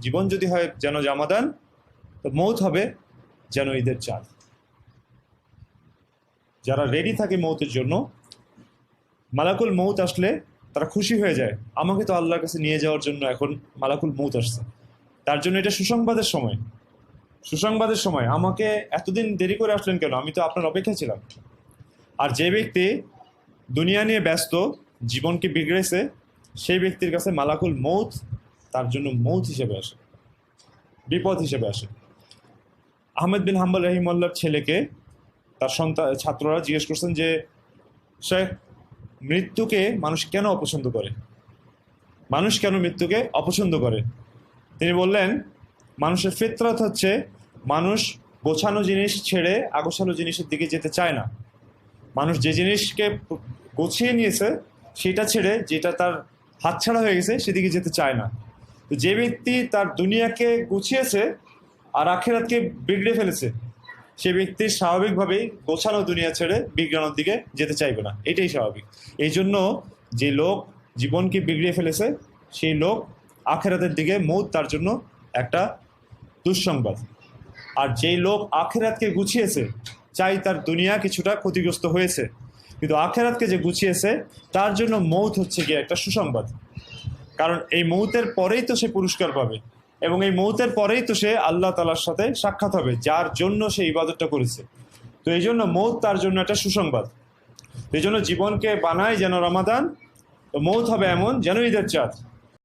জীবন যদি হয় যেন জামাদান, তো মৌত হবে যেন ঈদের চাঁদ। যারা রেডি থাকে মৌতের জন্য, মালাকুল মৌত আসলে তারা খুশি হয়ে যায়, আমাকে তো আল্লাহর কাছে নিয়ে যাওয়ার জন্য এখন মালাকুল মৌত আসছে। তার জন্য এটা সুসংবাদের সময়। সুসংবাদের সময়। আমাকে এতদিন দেরি করে আসলেন কেন? আমি তো আপনার অপেক্ষা ছিলাম। আর যে ব্যক্তি দুনিয়া নিয়ে ব্যস্ত, জীবনকে বিগড়েছে, সেই ব্যক্তির কাছে মালাকুল মৌত তার জন্য মৌত হিসেবে আসে। বিপদ হিসেবে আসে। আহমেদ বিন হাম্বল রহিমল্লার ছেলেকে তার সন্তান ছাত্ররা জিজ্ঞেস করছেন যে, শেখ, মৃত্যুকে মানুষ কেন অপছন্দ করে? মানুষ কেন মৃত্যুকে অপছন্দ করে? তিনি বললেন, মানুষের ফিতরত হচ্ছে মানুষ গোছানো জিনিস ছেড়ে আগোছানো জিনিসের দিকে যেতে চায় না। মানুষ যে জিনিসকে গোছিয়ে নিয়েছে, সেটা ছেড়ে যেটা তার হাতছাড়া হয়ে গেছে, সেদিকে যেতে চায় না। যে ব্যক্তি তার দুনিয়াকে গুছিয়েছে আর আখেরাতকে বিগড়ে ফেলেছে, সে ব্যক্তি স্বাভাবিকভাবেই গোছানো দুনিয়া ছেড়ে বিজ্ঞানের দিকে যেতে চাইবে না। এটাই স্বাভাবিক। এই জন্য যে লোক জীবনকে বিগড়িয়ে ফেলেছে, সেই লোক আখেরাতের দিকে মৌত তার জন্য একটা দুঃসংবাদ। আর যেই লোক আখেরাতকে গুছিয়েছে, চাই তার দুনিয়া কিছুটা ক্ষতিগ্রস্ত হয়েছে। কিন্তু আখেরাতকে যে গুছিয়েছে, তার জন্য মৌত হচ্ছে গিয়ে একটা সুসংবাদ। কারণ এই মৌতের পরেই তো সে পুরস্কার পাবে এবং এই মৌতের পরেই তো সে আল্লাহ তালার সাথে সাক্ষাৎ হবে, যার জন্য সে ইবাদতটা করেছে। তো এই জন্য মৌত তার জন্য একটা সুসংবাদ। এই জন্য জীবনকে বানায় যেন রমাদান, তো মৌত হবে এমন যেন ঈদের চাঁদ।